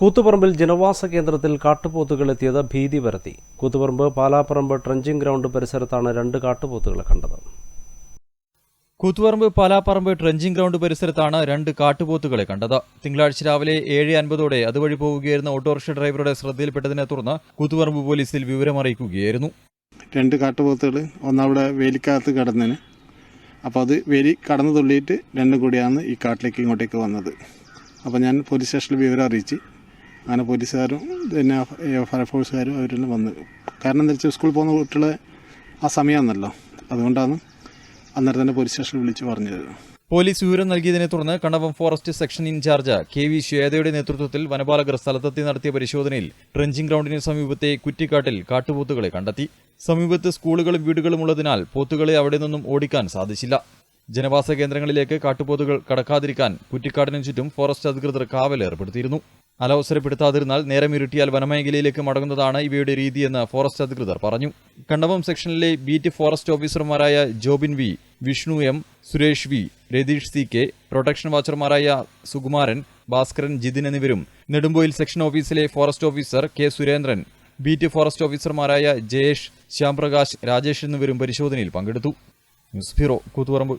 കൂത്തുപറമ്പിൽ ജനവാസ കേന്ദ്രത്തിൽ കാട്ടുപോത്തുകൾ എത്തിയത് ഭീതി പരത്തി. കൂത്തുപറമ്പ് പാലാപ്പറമ്പ് ട്രഞ്ചിങ് ഗ്രൗണ്ട് പരിസരത്താണ് രണ്ട് കാട്ടുപോത്തുകളെ കണ്ടത്. കൂത്തുപറമ്പ് പാലാപ്പറമ്പ് ട്രഞ്ചിങ് ഗ്രൗണ്ട് പരിസരത്താണ് രണ്ട് കാട്ടുപോത്തുകളെ കണ്ടത്. തിങ്കളാഴ്ച രാവിലെ ഏഴ് അൻപതോടെ അതുവഴി പോവുകയായിരുന്ന ഓട്ടോറിക്ഷ ഡ്രൈവറുടെ ശ്രദ്ധയിൽപ്പെട്ടതിനെ തുടർന്ന് കൂത്തുപറമ്പ് പോലീസിൽ വിവരമറിയിക്കുകയായിരുന്നു. രണ്ട് കാട്ടുപോത്തുകൾ ഒന്നവിടെ വേലിക്കകത്ത് കടന്നതിന് അപ്പോൾ അത് വേലി കടന്നു തുള്ളിയിട്ട് രണ്ടും കൂടിയാണ് ഈ കാട്ടിലേക്ക് ഇങ്ങോട്ടേക്ക് വന്നത്. അപ്പോൾ ഞാൻ പോലീസ് സ്റ്റേഷനിൽ വിവരം അറിയിച്ച് അങ്ങനെ പോലീസുകാരും പിന്നെ ഫയർഫോഴ്സുകാരും അവരെല്ലാം വന്ന്. കാരണം എന്താ വെച്ചാൽ സ്കൂളിൽ പോകുന്ന കുട്ടികളെ ആ സമയമാണല്ലോ അതുകൊണ്ടാണ് അന്നേരം തന്നെ പോലീസ് സ്റ്റേഷനിൽ വിളിച്ച് പറഞ്ഞത്. പോലീസ് വിവരം നൽകിയതിനെ തുടർന്ന് Kandavam forest section incharge K V ശ്വേതയുടെ നേതൃത്വത്തിൽ വനപാലകർ സ്ഥലത്തെത്തി നടത്തിയ പരിശോധനയിൽ ട്രെഞ്ചിങ് ഗ്രൗണ്ടിന് സമീപത്തെ കുറ്റിക്കാട്ടിൽ കാട്ടുപോത്തുകളെ കണ്ടെത്തി. സമീപത്ത് സ്കൂളുകളും വീടുകളും ഉള്ളതിനാൽ പോത്തുകളെ അവിടെ നിന്നും ഓടിക്കാൻ സാധിച്ചില്ല. ജനവാസ കേന്ദ്രങ്ങളിലേക്ക് കാട്ടുപോത്തുകൾ കടക്കാതിരിക്കാൻ കുറ്റിക്കാടിനു ചുറ്റും ഫോറസ്റ്റ് അധികൃതർ കാവൽ ഏർപ്പെടുത്തിയിരുന്നു. അലവസരപ്പെടുത്താതിരുന്നാൽ നേരം ഇരുട്ടിയാൽ വനമേഖലയിലേക്ക് മടങ്ങുന്നതാണ് ഇവയുടെ രീതിയെന്ന് ഫോറസ്റ്റ് അധികൃതർ പറഞ്ഞു. കണ്ടവം സെക്ഷനിലെ ബീറ്റ് ഫോറസ്റ്റ് ഓഫീസർമാരായ Jobin V Vishnu M Suresh V Ratheesh C K protection വാച്ചർമാരായ Sukumaran Bhaskaran Jithin എന്നിവരും നെടുമ്പോയിൽ സെക്ഷൻ ഓഫീസിലെ forest officer K Surendran beat forest ഓഫീസർമാരായ ജയേഷ് ശ്യാംപ്രകാശ് രാജേഷ് എന്നിവരും പരിശോധനയിൽ പങ്കെടുത്തു. News bureau Koothuparamba.